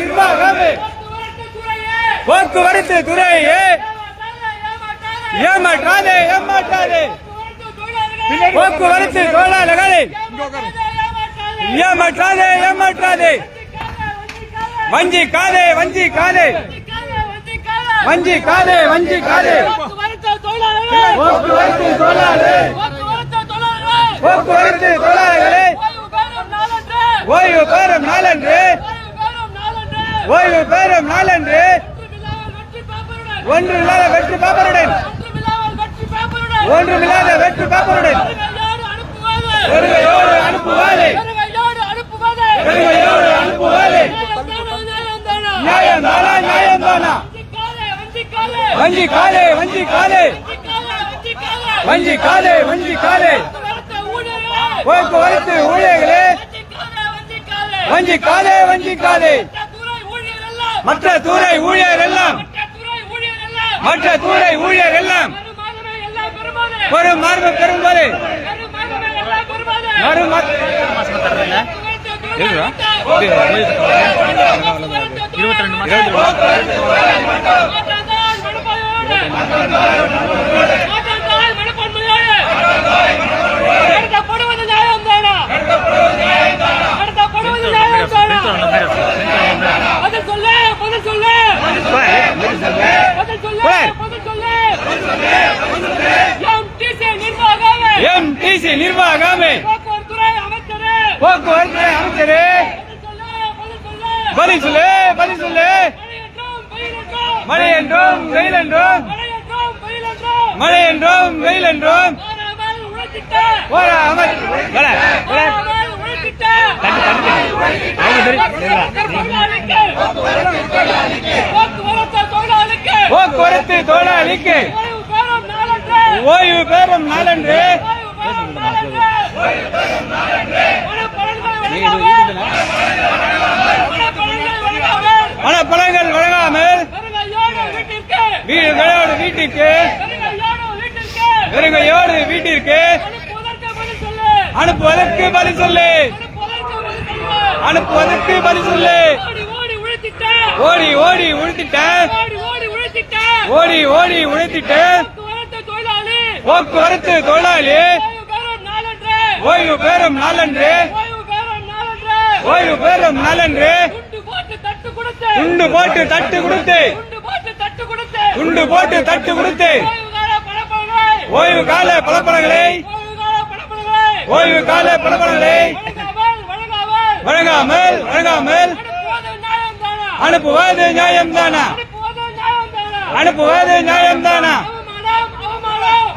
நிர்வாகமே. போக்குவரத்து துறையே. ஏமாற்றாதே ஏமாற்றாதே. போக்குவரத்து தொழிலாளர்களை ஏமாற்றாதே ஏமாற்றாதே. வஞ்சி காதே வஞ்சி காதே வஞ்சி காதே வஞ்சி காதே போக்குவரத்து தொழிலாளர் போக்குவரத்து தொழிலாளர்களே ஓய்வு பெறும் நாளன்று. ஓய்வு பெறும் நாளன்று ஒன்றில்லாத வெற்றி பாப்பருடன். ஒன்றுமில்லாத வெற்றி பாப்பருடன். பெருமையோடு அனுப்புவாதே. பெருமையோடு அனுப்புவாதே. நியாயம் தானா நியாயம் தானா வஞ்சி காலே வஞ்சி காலே வஞ்சி காலே வஞ்சி காலே போக்குவரத்து ஊழியர்களே. வஞ்சி காலே வஞ்சி காலே மற்ற துறை ஊழியர் எல்லாம் மற்ற துறை ஊழியர் எல்லாம் வரும் மார்பு பெறும்போது மறு இருபத்தி ரெண்டு மாசம் என்றும் மழை என்றும் வெயில் என்றோம். போக்குவரத்து தொழிலாளிக்கு ஓய்வு பெறும் நாளன்று. மனப்பழங்கள் வழங்காமல் வீடுகளோடு வீட்டிற்கு. வெறுமையோடு வீட்டிற்கு. அனுப்புவதற்கு பதில் சொல்லு. அனுப்புவதற்கு பதில் சொல்லு. ஓடி ஓடி உழுத்திட்டேன். ஓடி ஓடி உழைத்திட்டேன். போக்குவரத்து தொழிலாளி. ஓய்வு பேரும் நாளன்று. ஓய்வு பேரும் நாளன்று. உண்டு போட்டு தட்டு கொடுத்து. குண்டு போட்டு தட்டு கொடுத்து ஓய்வு கால பலப்படங்களை ஓய்வு கால பலப்படங்களை வழங்காமல் வழங்காமல் அனுப்புவது நியாயம் தானா அனுப்புவது நியாயம்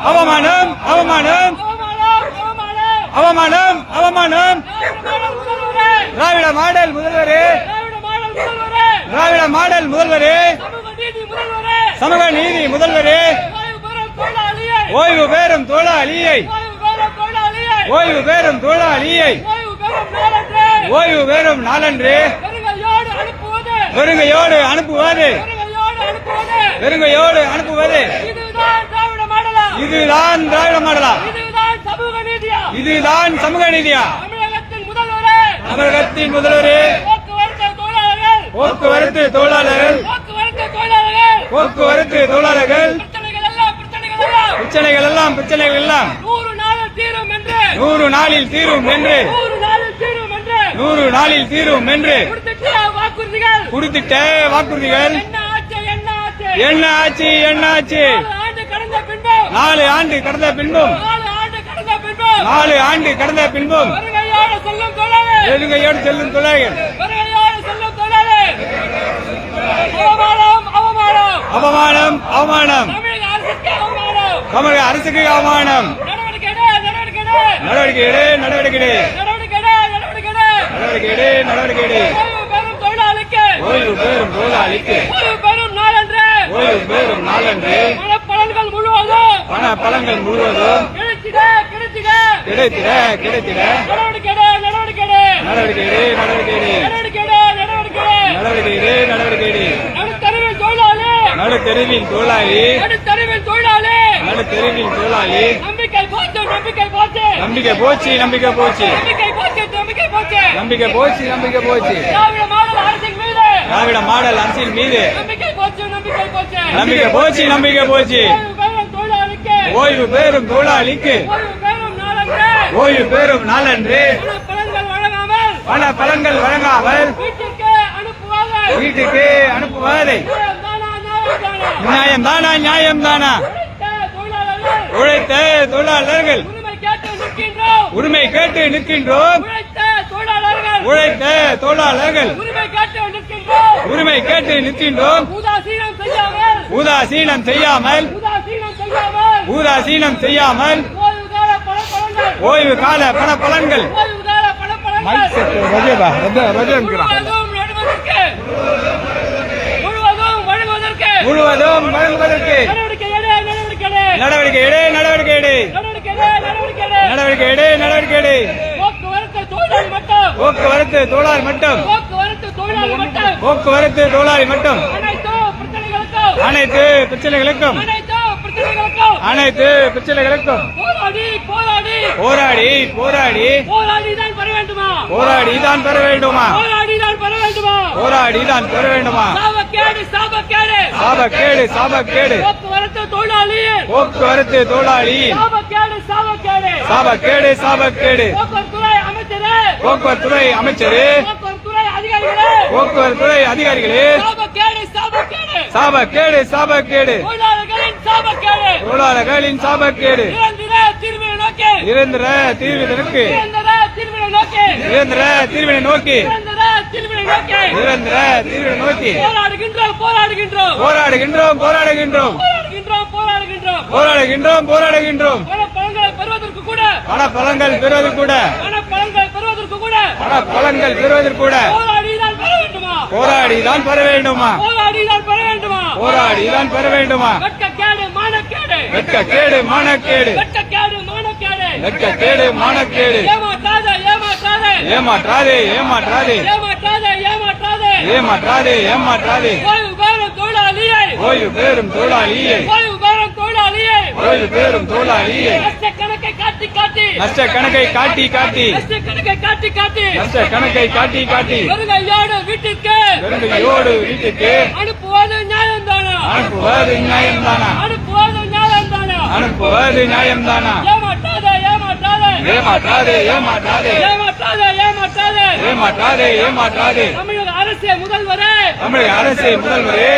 அவமானம் அவமானம். அவமானம் அவமானம். திராவிட மாடல் முதல்வரே. திராவிட மாடல் முதல்வரே. சமூக நீதி முதல்வரே. ஓய்வு பேரும் தொழிலாளியை. ஓய்வு பேரும் தொழிலாளியை. ஓய்வு பேரும் நாளன்று. வெறுங்கையோடு அனுப்புவது. வெறுங்கையோடு அனுப்புவது. இதுதான் திராவிட மாடலா இதுதான் சமூக நீதியா. தமிழகத்தின் முதல்வரே. போக்குவரத்து தொழிலாளர்கள். போக்குவரத்து தொழிலாளர்கள்! பிரச்சனைகள் எல்லாம் பிரச்சனைகள் எல்லாம் நூறு நாளில் தீரும் என்று! நூறு நாளில் தீரும் என்று! கொடுத்துட்ட வாக்குறுதிகள்! என்ன ஆச்சு என்ன ஆச்சு? நாலு ஆண்டு கடந்த பின்பும்! நாலு ஆண்டு கடந்த பின்பும்! எழுங்கையோடு செல்லும் தொழிலாளர்கள் அவமானம். அவமானம் தமிழக அரசுக்கு அவமானம். நடவடிக்கை எடு நடவடிக்கை எடு. நடவடிக்கை எடு நடவடிக்கை எடு. ஓய்வு பெறும் தொழிலாளிக்கு. ஓய்வு பெறும் நாளன்று. பலன்கள் முழுவதும். பண பலன்கள் முழுவதும் நடவடிக்கை நடவடிக்கை நடவடிக்கை நடவடிக்கை நடுத்தெருவின் தொழிலாளி தொழிலாளி நடுத்தெருவின் தொழிலாளி நம்பிக்கை போச்சு நம்பிக்கை போச்சு. நம்பிக்கை போச்சு நம்பிக்கை போச்சு. நம்பிக்கை போச்சு நம்பிக்கை போச்சு. நம்பிக்கை போச்சு நம்பிக்கை போச்சு. திராவிட மாடல் அரசின் மீது. திராவிட மாடல் அரசின் மீது. நம்பிக்கை போச்சு நம்பிக்கை போச்சு. நம்பிக்கை போச்சு நம்பிக்கை போச்சு. ஓய்வு பெறும் தொழிலாளிக்கு ஓய்வு பெறும் நாளன்று. பல பலன்கள் வழங்காமல். வீட்டுக்கு அனுப்புவதை நியாயம் தானா நியாயம் தானா உழைத்த தொழிலாளர்கள். உரிமை கேட்டு நிற்கின்றோம். உழைத்த தொழிலாளர்கள். உரிமை கேட்டு நிற்கின்றோம். உதாசீனம் செய்யாமல். உதாசீனம் செய்யாமல். ஓய்வு கால பண பலன்கள் ரஜபா ரஜ முழுவதும் வழங்குவதற்கு நடவடிக்கை எடு நடவடிக்கை எடு. நடவடிக்கை எடு நடவடிக்கை எடு. போக்குவரத்து தொழிலாளி மட்டும். போக்குவரத்து தொழிலாளி மட்டும். அனைத்து பிரச்சனைகளுக்கும். அனைத்து பிரச்சனைகளுக்கும். போராடி போராடி. போராடி தான் பெற வேண்டுமா? போராடி பெற வேண்டுமா? சாபக்கேடு சாபக்கேடு சாபக்கேடு சாபக்கேடு போக்குவரத்து தொழிலாளி. போக்குவரத்து தொழிலாளி. சாபக்கேடு சாபக்கேடு சாபக்கேடு சாபக்கேடு போக்குவரத்துறை அமைச்சரே. போக்குவரத்துறை அமைச்சரு. போக்குவரத்துறை அதிகாரிகளே. போக்குவரத்துறை அதிகாரிகளே. சாபக்கேடு சாபக்கேடு சாபக்கேடு சாபக்கேடு தொழிலாளர்களின் சாபக்கேடு தொழிலாளர்களின் சாபக்கேடு நிரந்தர தீர்வினை நோக்கி. நிரந்தர தீர்வினை நோக்கி. நிரந்தர தீர்வினை நோக்கி. நிரந்தர தீர்வினை நோக்கி. நிரந்தர தீர்வினை நோக்கி. போராடுகின்றோம். போராடுகின்றோம் போராடுகின்றோம். போராடுகின்றோம் போராடுகின்றோம். போராடுகின்றோம் பலன்களை பெறுவதற்கு கூட. பண பலன்கள் பெறுவது கூட. பெறுவதற்கு கூட. பண பலன்கள் பெறுவதற்கு கூட. போராடி தான் பெற வேண்டுமா? போராடி தான் பெற வேண்டுமா? போராடி தான் பெற வேண்டுமா? போராடி தான் பெற வேண்டுமா? வெட்கக்கேடு மானக்கேடு. வெட்கக்கேடு மானக்கேடு. வெட்கக்கேடு மானக்கேடு. வெட்கக்கேடு மானக்கேடு. ஏமாற்றாத ஏமாற்றாத. ஏமாற்றாதே ஏமாற்றாதே. ஏமாற்றாத ஏமாற்றாத. ஏமாற்றாதே ஏமாற்றாதே. ஓய்வு பெறும் தொழிலாளியை. ஓய்வு பெறும் தொழிலாளியை. ஓய்வு பெறும் தொழிலாளியை. நஷ்ட கணக்கை காட்டி காட்டி. நஷ்ட கணக்கை காட்டி காட்டி. நஷ்ட கணக்கை காட்டி காட்டி. நஷ்ட கணக்கை காட்டி காட்டி. வருகையோடு வீட்டிற்கு. வெறுங்கையோடு வீட்டுக்கு அனுப்புவது நியாயம்தானா? அனுப்புவது நியாயம்தானா? அனுப்புவது நியாயம்தானா? அனுப்புவது நியாயம்தானா? ஏமாற்றாத ஏமாற்றாத. ஏமாற்றாதே ஏமாற்றாதே. ஏமாற்றாத ஏமாற்றாத. ஏமாற்றாதே ஏமாற்றாதே. தமிழக அரசு முதல்வரே. தமிழக அரசு முதல்வரே.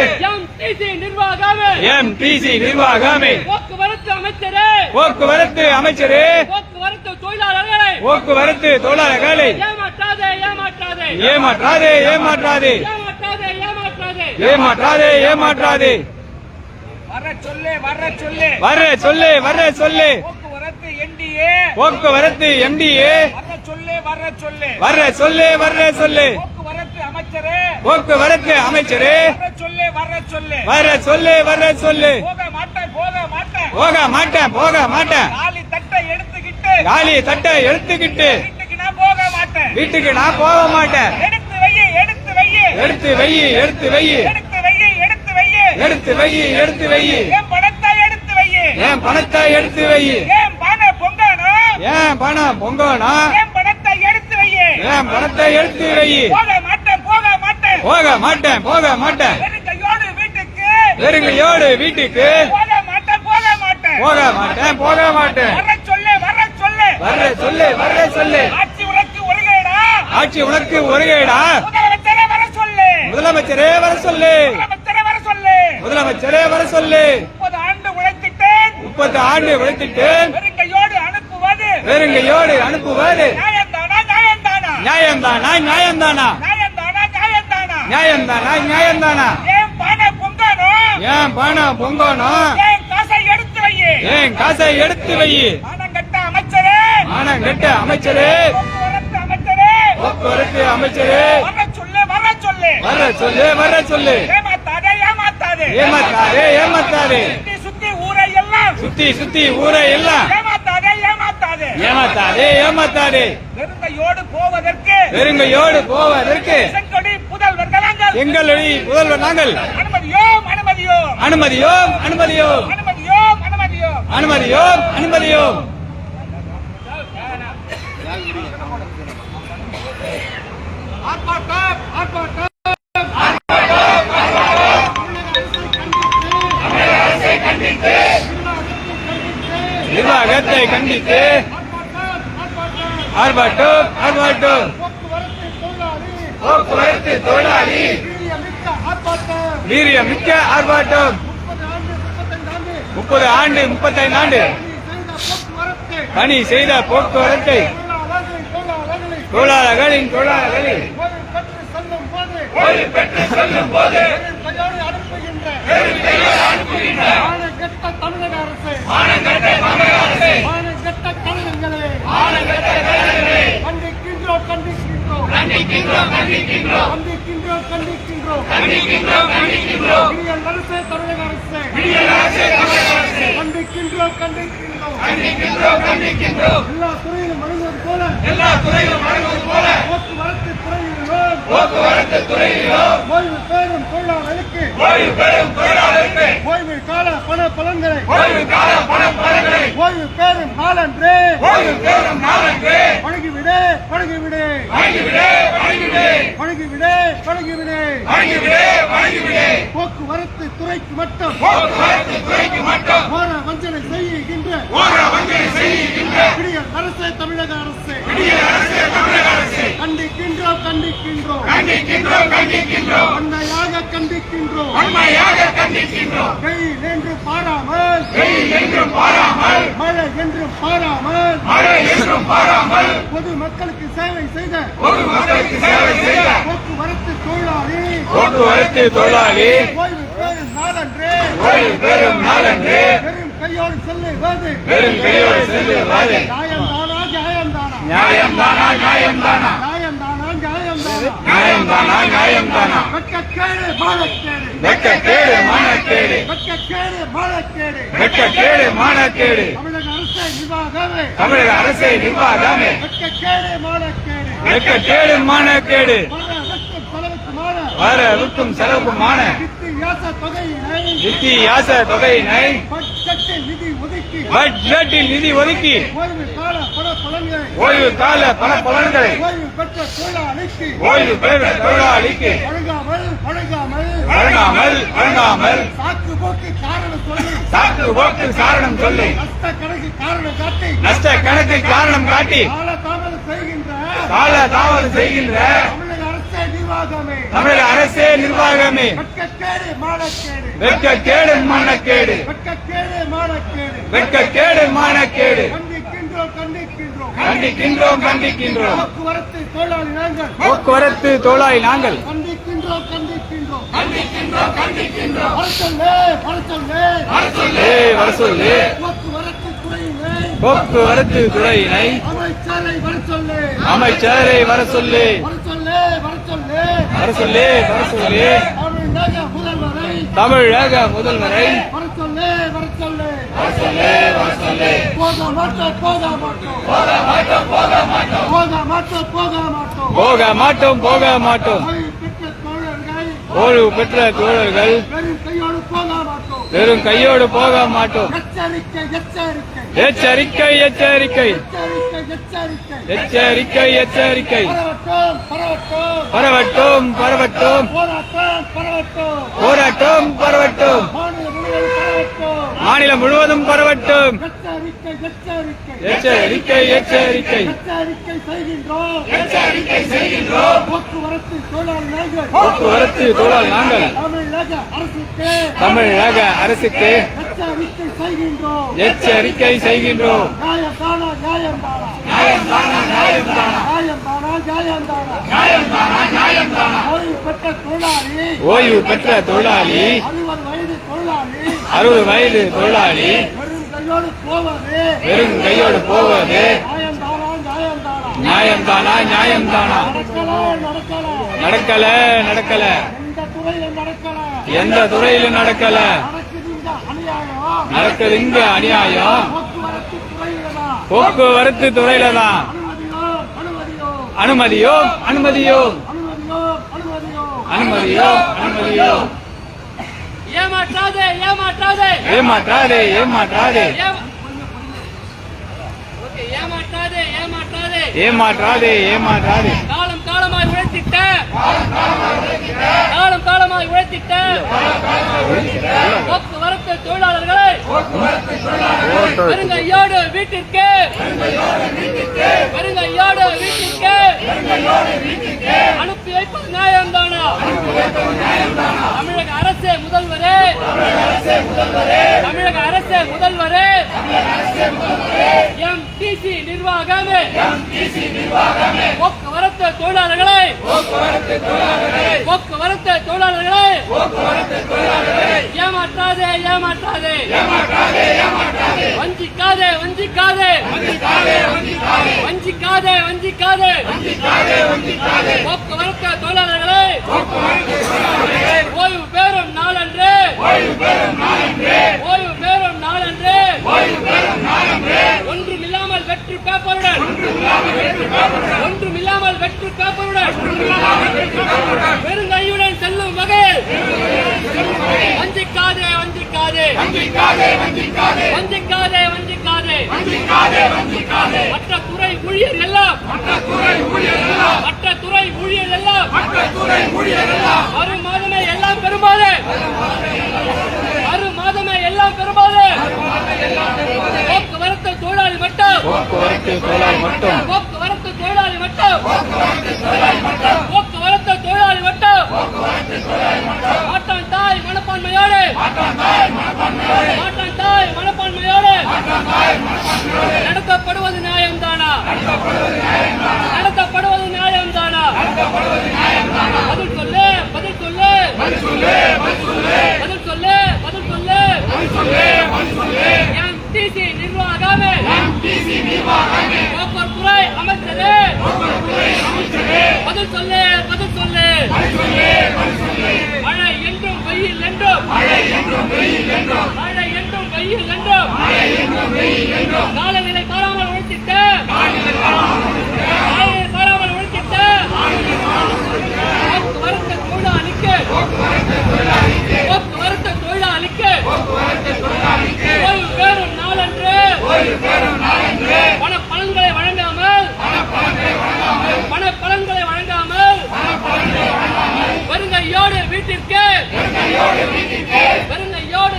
எம்பிசி நிர்வாகமே. போக்குவரத்து அமைச்சரே. போக்குவரத்து அமைச்சரே. போக்குவரத்து தொழிலாளர்களே. போக்குவரத்து தொழிலாளர்களே. ஏமாற்றாதே ஏமாற்றாதே. ஏமாற்றாதே ஏமாற்றாதே. ஏமாற்றாதே ஏமாற்றாதே. வர சொல்லு வர சொல்லு. வர சொல்லு சொல்லு. போக்குவரத்து எம்டிஏ போக்குவரத்து எம்டிஏ வர சொல்லு வர சொல்லு. வர சொல்லு வர சொல்லு. வடக்கு அமைச்சரே. வர சொல்லு வர சொல்லு. போக மாட்டேன் போக மாட்டேன். காலி தட்டை எடுத்துக்கிட்டு. வீட்டுக்கு நான் போக மாட்டேன். எடுத்து வை எடுத்து வை எடுத்து வை எடுத்து வை ஏன் பணத்தை எடுத்து வை ஏன் பணம் பொங்கனா? என் பணத்தை எடுத்து வை போக மாட்டேன் போக மாட்டேன். வெறுங்க வெறுங்கையோடு வீட்டுக்கு. போக மாட்டேன் போக மாட்டேன். வர்ற சொல்லு வர சொல்லு. ஆட்சி உனக்கு ஒருகேடா முதலமைச்சரே வர சொல்லு. முதலமைச்சரே வர சொல்லு. முப்பது ஆண்டு உழைத்திட்டேன். வெறுங்கையோடு அனுப்புவாரு நியாயம்தானா நியாயம்தானா? நியாயம்தானா? நியாயம்தானா? நியாயம்தானா ஏன் பண பொங்கனோ ஏன் பணம் பொங்கணும்? ஏன் காசை எடுத்து வையே? ஏன் காசை எடுத்து வை பணம் கட்ட அமைச்சரே. மானம் கெட்ட அமைச்சரே. அமைச்சரே. போக்குவரத்து அமைச்சரே. வர சொல்லு வர சொல்லு. வர சொல்லு வர சொல்லு. ஏமாத்தாதே ஏமாத்தாதே. ஏமாத்தாதே ஏமாத்தாதே. சுத்தி சுத்தி ஊரை எல்லாம். சுத்தி சுத்தி ஊரை எல்லாம். ஏமாத்தாதே ஏமாத்தாதே. ஏமாத்தாதே ஏமாத்தாதே. வெறுங்கையோடு போவதற்கு. வெறுங்கையோடு போவதற்கு. எங்களுடைய முதல்வர் நாங்கள். அனுமதியோம் அனுமதியோம். அனுமதியோம் அனுமதியோம். ஆர்ப்பாட்டம் ஆர்ப்பாட்டம். நிர்வாகத்தை கண்டித்து ஆர்ப்பாட்டம் ஆர்ப்பாட்டம். போக்குவரத்து தொழிலாளி. வீரியம் மிக்க ஆர்ப்பாட்டம். முப்பது ஆண்டு முப்பத்தைந்து ஆண்டு. பணி செய்த போக்குவரத்தை தொழிலாளர்களின் தொழிலாளர்களில் கண்டிக்கின்றோம். கண்டிக்கின்றோம் கண்டிக்கின்றோம். கண்டிக்கின்றோம். கண்டிக்கின்றோம் கண்டிக்கின்றோம். கண்டிக்கின்றோம் விடியல் அரசே. தமிழக அரசே. கண்டிக்கின்றோம் கண்டிக்கின்றோம். எல்லா துறையிலும் அணுகுவது போல. எல்லா துறையிலும் வழங்குவது போல. போக்குவரத்து துறையிலும். போக்குவரத்து துறையிலும். ஓய்வு பெறும் தொழிலாளர்களுக்கு. ஓய்வு பெறும் தொழிலாளருக்கு ஓய்வு கால பண பலன்களை. ஓய்வு கால பண பலன்களை. ஓய்வு பெறும் நாளன்று. ஓய்வு பெறும் நாளன்று. வழங்கிவிடு வழங்கிவிடு வழங்கிவிடு வழங்கிவிடு வழங்கிவிடு வழங்கிவிடு வழங்கிவிடு வழங்கிவிடு போக்குவரத்து துறைக்கு மட்டும் போக்குவரத்து துறைக்கு மட்டும் ஓர வஞ்சனை செய்கின்ற ஓர வஞ்சனை செய்கின்ற விடியல் அரசே தமிழக அரசு. விடிய அரசு தமிழக அரசு. கண்டிக்கின்றோம் கண்டிக்கின்றோம். கண்டிக்கின்றோம் கண்டிக்கின்றோம். உண்மையாக கண்டிக்கின்றோம். உண்மையாக கண்டிக்கின்றோம். வெயில் என்று பாராமல். வெயில் என்றும் பாராமல். மழை என்றும் பாராமல். மழை என்றும் பாராமல். பொது மக்களுக்கு சேவை செய்த பொது மக்களுக்கு சேவை செய்த போக்குவரத்து தொழிலாளி. போக்குவரத்து தொழிலாளி. ஓய்வு பெறும் நாளன்று. ஓய்வு பெறும் நாளன்று. பெரும் கையோடு செல்லுவது பெரும் கையோடு செல்லுவது வெட்கக்கேடு மானக்கேடு. வெட்கக்கேடு மானக்கேடு. வெட்கக்கேடு மானக்கேடு. வெட்கக்கேடு மானக்கேடு. தமிழக அரசை நிர்வாகமே. தமிழக அரசை நிர்வாகமே. வெட்கக்கேடு மானக்கேடு. வெட்கக்கேடு மானக்கேடு. வரவுக்கும் செலவுக்குமான வித்தியாச தொகையினை பட்ஜெட்டில் நிதி ஒதுக்கி ஓய்வு கால பண பலன்களை ஓய்வு பெற்ற தொழிலாளிக்கு வழங்காமல் வழங்காமல் சாக்கு போக்கு காரணம் சொல்லி நஷ்ட கணக்கு காரணம் காட்டி கால தாமதம் செய்கின்ற நிர்வாகமே. தமிழக அரசே நிர்வாகமே. வெட்கக்கேடு மானக்கேடு. வெட்கக்கேடு மானக்கேடு. வெட்கக்கேடு மானக்கேடு. வெட்கக்கேடு மானக்கேடு. கண்டிக்கின்றோம் கண்டிக்கின்றோம். கண்டிக்கின்றோம் கண்டிக்கின்றோம். போக்குவரத்து தொழிலாளி நாங்கள். போக்குவரத்து தொழிலாளி நாங்கள். கண்டிக்கின்றோம் கண்டிக்கின்றோம். கண்டிக்கின்றோம் கண்டிக்கின்றோம். வரச்சொல்லு வரச்சொல்லு ஏய் வர சொல்லு போக்குவரத்து துறையினை போக்குவரத்து துறையினை அமைச்சரை வரச்சொல்லு அமைச்சரை வர சொல்லு. வரச்சொல்லு வரச்சொல்லு வர சொல்லு வர சொல்லு. தமிழக முதல்வரை. தமிழக முதல்வரை வரச்சொல்லு வரச்சொல்லு வர சொல்லு. போக மாட்டோம் போக மாட்டோம் போக மாட்டோம். போக மாட்டோம் போக மாட்டோம். போக மாட்டோம் போக மாட்டோம். போக மாட்டோம். ஓய்வு பெற்ற தோழர்கள் வெறும் கையோடு போக மாட்டோம். எச்சரிக்கை எச்சரிக்கை. எச்சரிக்கை எச்சரிக்கை. பரவட்டும் பரவட்டும். போராட்டம் பரவட்டும். மாநிலம் முழுவதும் பரவட்டும். எச்சரிக்கை எச்சரிக்கை. எச்சரிக்கை செய்கின்றோம். போக்குவரத்து தொழிலாளி நாங்கள். போக்குவரத்து தொழிலாளி நாங்கள். தமிழக அரசுக்கு. தமிழக அரசுக்கு. எச்சரிக்கை செய்கின்றோம். எச்சரிக்கை ஓய்வு பெற்ற தொழிலாளி. ஓய்வு பெற்ற தொழிலாளி. அறுபது வயது தொழிலாளி. வெறும் கையோடு போவது. நியாயம்தானா நியாயம்தானா? நடக்கல நடக்கல. எந்த துறையில நடக்கல. நடக்கிறது இங்க அநியாயம். போக்குவரத்து துறையில தான். அனுமதியோ அனுமதியோ. அனுமதியோ அனுமதியோ. ஏமாற்றாதே ஏமாற்றாதே. ஏமாற்றாதே ஏமாற்றாதே. ஏமா- ஓகே, ஏமாற்றாதே ஏமாற்றாதே. ஏமாற்றாதே ஏமாற்றாதே. காலம் காலமாய் உழைத்திட்ட. காலம் காலமாய் உழைத்திட்ட. உழைத்திட்ட போக்குவரத்து தொழிலாளர்களை பெருங்கையோடு வீட்டிற்கு வீட்டிற்கு அனுப்பி வைப்பது நியாயம்தானா. தமிழக அரசே முதல்வரே. தமிழக அரசே முதல்வரே. M MTC நிர்வாகமே. போக்குவரத்து தொழிலாளர்களை. போக்குவரத்து தொழிலாளர்களை. ஏமாற்றாதே ஏமாற்றாதே. வஞ்சிக்காதே வஞ்சிக்காதே. வஞ்சிக்காதே வஞ்சிக்காதே. போக்குவரத்து தொழிலாளர்கள். ஓய்வு பெறும் நாளன்று. ஓய்வு பெறும் நாளன்று. ஒன்றுமில்லாமல் வெற்று பேப்பருடன். ஒன்றுமில்லாமல் வெற்று பேப்பருடன். பெருங்கையுடன் செல்லும் வகையில். வஞ்சிக்காதே வஞ்சிக்காதே. வஞ்சிக்காதே வஞ்சிக்காதே. மற்ற துறை ஊழியர் எல்லாம். மற்ற துறை ஊழியர் எல்லாம் வரும் மாதமே எல்லாம் பெறுமாறு வரும் மாதமே எல்லாம் பெறுமாறு போக்குவரத்து தொழிலாளி மட்டும் போக்குவரத்து தொழிலாளி மட்டும். போக்குவரத்து தொழிலாளி மட்டும். துறை அமைச்சரே சொல்லு பதில் சொல்லு. மழை என்றும் வெயில் என்றும். மழை என்றும் வெயில் என்றும். மழை என்றும் வெயில் என்றும் மழை என்றும் வெயில் என்றும் காலநிலை காணாமல் ஒழித்திட்ட காலநிலை காணாமல் ஒழித்திட்ட போக்குவரத்து தொழிலாளிக்கு. போக்குவரத்து நாளன்று. வெறுங்கையோடு வீட்டிற்கு. வெறுங்கையோடு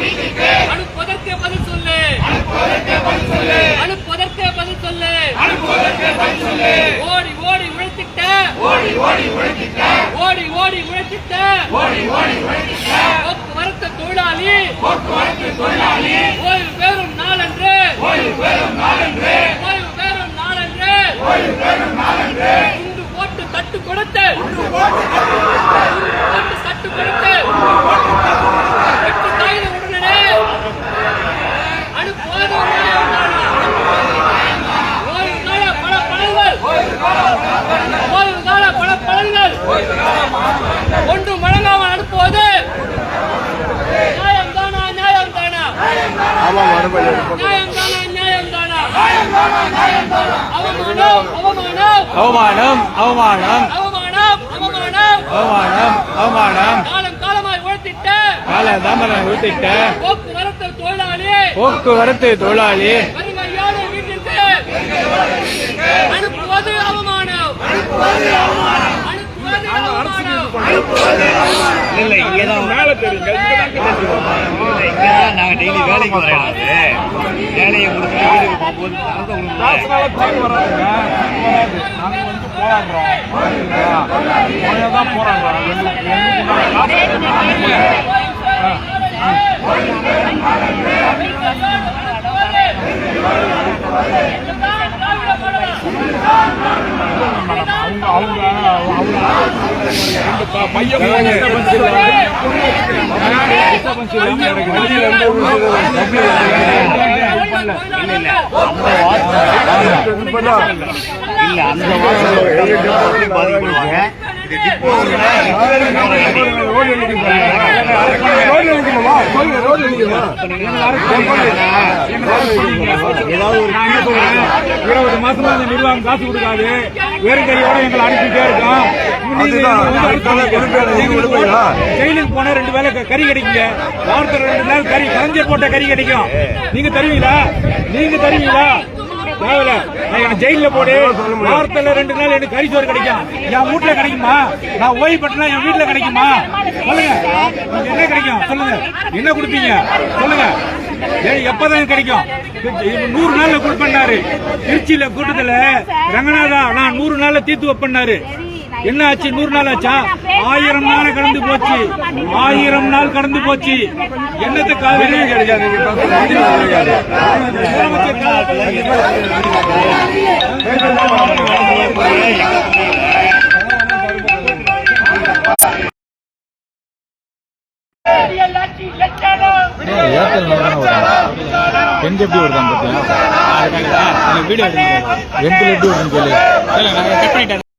வீட்டிற்கு. அனுப்புவதற்கு பதில் சொல்லு. அனுப்புவதற்கு பதில் சொல்லு. ஓடி ஓடி உழைத்திட்ட. ஓடி ஓடி உழைத்திட்ட. ஓடி ஓடி உழைத்திட்ட. ஓடி ஓடி உழைத்திட்ட. போக்குவரத்து தொழிலாளி. போக்குவரத்து தொழிலாளி. ஓய்வு பெறும் நாளன்று. ஓய்வு பெறும் நாளன்று. ஓய்வு பெறும் நாளன்று. ஓய்வு பெறும் நாளன்று. சட்டு கொடுத்து. சட்டு கொடுத்து. அவமானம் அவமானம். அவமானம் அவமானம். அவமானம் அவமானம். காலம் காலமாய் உழைத்திட்ட கால தாமதம் விட்டிட்ட போக்குவரத்து தொழிலாளி. போக்குவரத்து தொழிலாளி. அனுப்புவது அவமானம் அனுப்புவது அவமானம். இல்ல இங்க தான் மேல டெய்லி வேலைக்கு வரேன் வேலையை முடிச்சு வீட்டுக்கு போகும்போது நாங்க வந்து போராடுறோம் இல்ல அந்த வாசல் பாதிக்கப்படுவாங்க இருபது மாசமா இந்த நிர்வாகம் காசு கொடுக்காது. வெறும் கையோட எங்களை அனுப்பிட்டே இருக்கோம். ஜெயிலுக்கு போனா ரெண்டு வேலை கறி கிடைக்குங்க. வாரத்துல ரெண்டு நாள் கறி கலைஞர் போட்ட கறி கிடைக்கும். நீங்க தருவீங்களா? நீங்க தருவீங்களா? தேவையில்ல. நான் ஜெயில போடு. வாரத்துல ரெண்டு நாள் எனக்கு கறி கிடைக்கும். என் வீட்டுல கிடைக்குமா? நான் ஓய்வு பட்டினா என் வீட்டுல கிடைக்குமா? சொல்லுங்க. உங்களுக்கு என்ன கிடைக்கும்? சொல்லுங்க. என்ன கொடுப்பீங்க? சொல்லுங்க. எப்பதான் கிடைக்கும்? நூறு நாள்ல கொடுப்பேன்னாரு. திருச்சியில கூட்டத்துல ரங்கநாதா நான் நூறு நாள்ல தீர்த்து வைப்பேன்னாரு. என்ன ஆச்சு? நூறு நாள் ஆச்சா? ஆயிரம் நாள் கடந்து போச்சு. ஆயிரம் நாள் கடந்து போச்சு. என்னத்தை காவிரி கிடைக்காது எங்க எப்படி வருதான் பாத்தியா? வீடியோ எந்த எப்படி வருதுன்னு சொல்லு